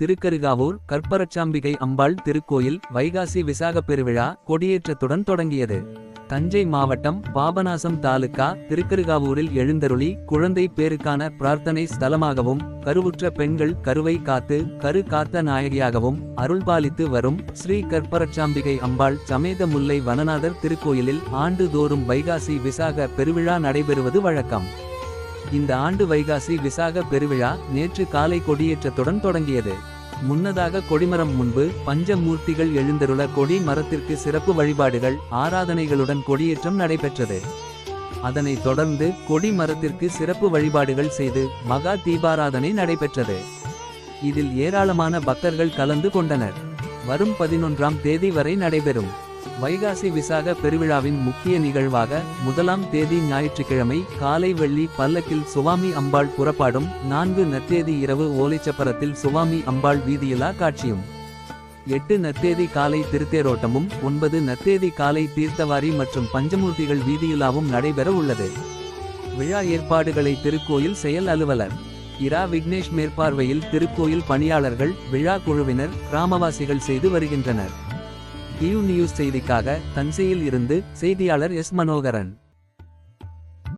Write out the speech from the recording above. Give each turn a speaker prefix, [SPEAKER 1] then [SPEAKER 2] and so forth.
[SPEAKER 1] திருக்கருகாவூர் கற்பரச்சாம்பிகை அம்பாள் திருக்கோயில் வைகாசி விசாக பெருவிழா கொடியேற்றத்துடன் தொடங்கியது. தஞ்சை மாவட்டம் பாபநாசம் தாலுகா திருக்கருகாவூரில் எழுந்தருளி குழந்தை பேருக்கான பிரார்த்தனை ஸ்தலமாகவும் கருவுற்ற பெண்கள் கருவை காத்து கரு காத்த நாயகியாகவும் அருள்பாலித்து வரும் ஸ்ரீ கற்பரச்சாம்பிகை அம்பாள் சமேத முல்லை வனநாதர் திருக்கோயிலில் ஆண்டுதோறும் வைகாசி விசாக பெருவிழா நடைபெறுவது வழக்கம். இந்த ஆண்டு வைகாசி விசாக பெருவிழா நேற்று காலை கொடியேற்றத்துடன் தொடங்கியது. முன்னதாக கொடிமரம் முன்பு பஞ்சமூர்த்திகள் எழுந்தருள கொடி மரத்திற்கு சிறப்பு வழிபாடுகள் ஆராதனைகளுடன் கொடியேற்றம் நடைபெற்றது. அதனைத் தொடர்ந்து கொடி மரத்திற்கு சிறப்பு வழிபாடுகள் செய்து மகா தீபாராதனை நடைபெற்றது. இதில் ஏராளமான பக்தர்கள் கலந்து கொண்டனர். வரும் பதினொன்றாம் தேதி வரை நடைபெறும். வைகாசி விசாக பெருவிழாவின் முக்கிய நிகழ்வாக முதலாம் தேதி ஞாயிற்றுக்கிழமை காலை வெள்ளி பல்லக்கில் சுவாமி அம்பாள் புறப்பாடும் நான்கு நத்தேதி இரவு ஓலைச்சப்பரத்தில் சுவாமி அம்பாள் வீதியிலா காட்சியும். எட்டு நத்தேதி காலை திருத்தேரோட்டமும் ஒன்பது நத்தேதி காலை தீர்த்தவாரி மற்றும் பஞ்சமூர்த்திகள் வீதியிலாவும் நடைபெற உள்ளது. விழா ஏற்பாடுகளை திருக்கோயில் செயல் அலுவலர் இரா விக்னேஷ் மேற்பார்வையில் திருக்கோயில் பணியாளர்கள் விழா குழுவினர் கிராமவாசிகள் செய்து வருகின்றனர். கியூ நியூஸ் செய்திக்காக தஞ்சையில் இருந்து செய்தியாளர் எஸ் மனோகரன்.